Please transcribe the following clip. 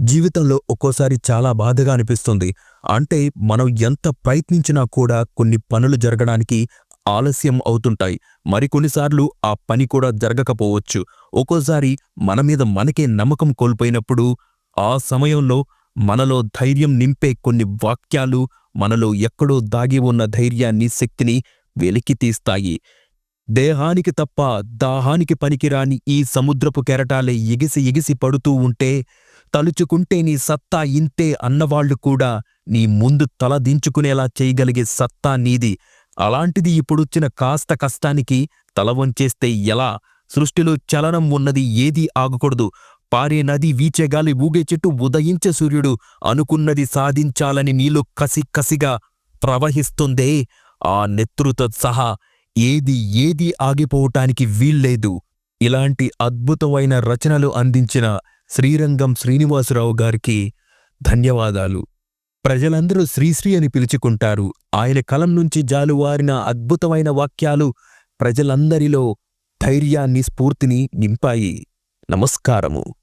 జీవితంలో ఒక్కోసారి చాలా బాధగా అనిపిస్తుంది. అంటే మనం ఎంత ప్రయత్నించినా కూడా కొన్ని పనులు జరగడానికి ఆలస్యం అవుతుంటాయి. మరికొన్నిసార్లు ఆ పని కూడా జరగకపోవచ్చు. ఒక్కోసారి మన మీద మనకే నమ్మకం కోల్పోయినప్పుడు ఆ సమయంలో మనలో ధైర్యం నింపే కొన్ని వాక్యాలు మనలో ఎక్కడో దాగి ఉన్న ధైర్యాన్ని శక్తిని వెలికి తీస్తాయి. దేహానికి తప్ప దాహానికి పనికిరాని ఈ సముద్రపు కెరటాలే ఎగిసి ఎగిసి పడుతూ ఉంటే తలుచుకుంటే నీ సత్తా ఇంతే అన్నవాళ్ళు కూడా నీ ముందు తల దించుకునేలా చేయగలిగే సత్తా నీది. అలాంటిది ఇప్పుడొచ్చిన కాస్త కష్టానికి తల వంచేస్తే ఎలా? సృష్టిలో చలనం ఉన్నది ఏదీ ఆగకూడదు. పారే నది వీచేగాలి ఊగే చెట్టు ఉదయించే సూర్యుడు అనుకున్నది సాధించాలని నీలో కసి కసిగా ప్రవహిస్తుందే. ఆ నెత్రుతో సహా ఏది ఏది ఆగిపోవటానికి వీల్లేదు. ఇలాంటి అద్భుతమైన రచనలు అందించిన శ్రీరంగం శ్రీనివాసరావు గారికి ధన్యవాదాలు. ప్రజలందరూ శ్రీశ్రీ అని పిలుచుకుంటారు. ఆయన కలం నుంచి జాలువారిన అద్భుతమైన వాక్యాలు ప్రజలందరిలో ధైర్యాన్ని స్ఫూర్తిని నింపాయి. నమస్కారము.